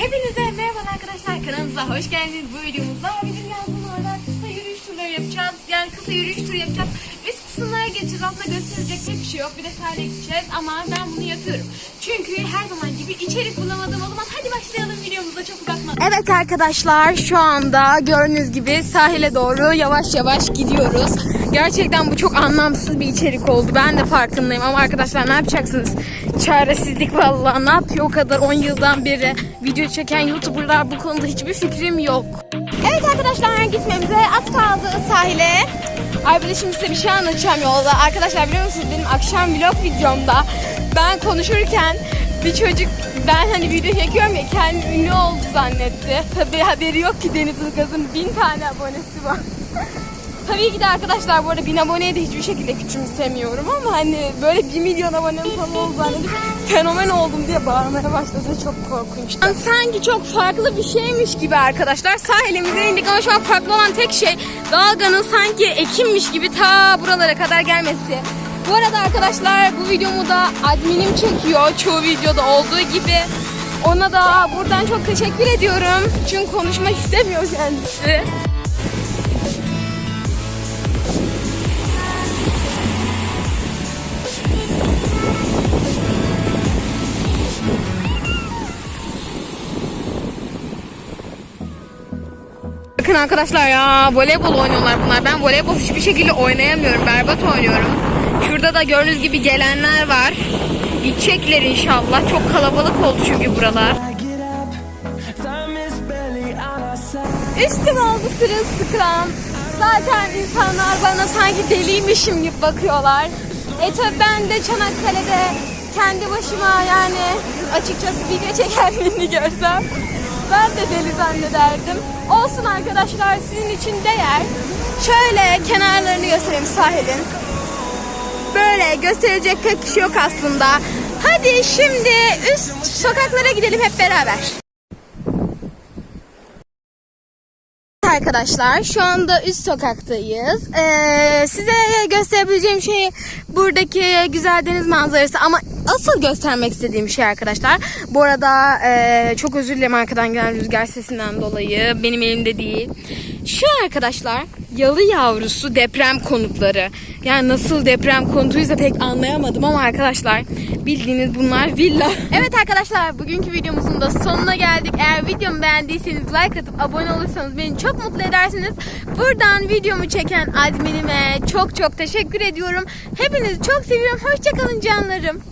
Hepinize merhaba arkadaşlar kanalımıza hoş geldiniz. Bu videomuzda bizim orada kısa yürüyüş turları yapacağız. Yani kısa yürüyüş turu yapacağız. Kısımlara geçeceğiz. Aslında gösterecek pek bir şey yok. Bir de sahile gideceğiz ama ben bunu yapıyorum. Çünkü her zaman gibi içerik bulamadığım o zaman hadi başlayalım videomuza çok uzatmadan. Evet arkadaşlar şu anda gördüğünüz gibi sahile doğru yavaş yavaş gidiyoruz. Gerçekten bu çok anlamsız bir içerik oldu. Ben de farkındayım ama arkadaşlar ne yapacaksınız? Çaresizlik vallahi. Ne yapıyor o kadar 10 yıldan beri video çeken YouTuber'lar bu konuda hiçbir fikrim yok. Evet arkadaşlar gitmemize az kaldı sahile. Ay bir de şimdi size bir şey anlatacağım yolda. Arkadaşlar biliyor musunuz benim akşam vlog videomda ben konuşurken bir çocuk ben hani video çekiyorum ya kendi ünlü oldu zannetti. Tabii haberi yok ki Deniz Ilgaz'ın bin tane abonesi var. Tabii ki de arkadaşlar bu arada bin aboneye de hiçbir şekilde küçümsemiyorum ama hani böyle bir milyon abonem falan oldu zannedip fenomen oldum diye bağırmaya başladı çok korkunç. Yani sanki çok farklı bir şeymiş gibi arkadaşlar sahilimize indik ama şu an farklı olan tek şey dalganın sanki ekimmiş gibi ta buralara kadar gelmesi. Bu arada arkadaşlar bu videomu da adminim çekiyor çoğu videoda olduğu gibi. Ona da buradan çok teşekkür ediyorum. Çünkü konuşmak istemiyor kendisi. Bakın arkadaşlar ya voleybol oynuyorlar bunlar. Ben voleybol hiçbir şekilde oynayamıyorum. Berbat oynuyorum. Şurada da gördüğünüz gibi gelenler var. Gidecekler inşallah. Çok kalabalık oldu çünkü buralar. Üstüm oldu sırılsıklam. Zaten insanlar bana sanki deliymişim gibi bakıyorlar. E tabi ben de Çanakkale'de kendi başıma yani açıkçası video çeker birini görsem ben de deli zannederdim. Olsun arkadaşlar sizin için değer. Şöyle kenarlarını göstereyim sahilin. Böyle gösterecek pek bir şey yok aslında. Hadi şimdi üst sokaklara gidelim hep beraber. arkadaşlar şu anda üst sokaktayız. Ee, size gösterebileceğim şey buradaki güzel deniz manzarası ama asıl göstermek istediğim şey arkadaşlar. Bu arada e, çok özür dilerim arkadan gelen rüzgar sesinden dolayı benim elimde değil. Şu arkadaşlar yalı yavrusu deprem konutları. Yani nasıl deprem konutuysa pek anlayamadım ama arkadaşlar bildiğiniz bunlar villa. Evet arkadaşlar bugünkü videomuzun da sonuna geldik. Eğer videomu beğendiyseniz like atıp abone olursanız beni çok mutlu edersiniz. Buradan videomu çeken adminime çok çok teşekkür ediyorum. Hepinizi çok seviyorum. Hoşçakalın canlarım.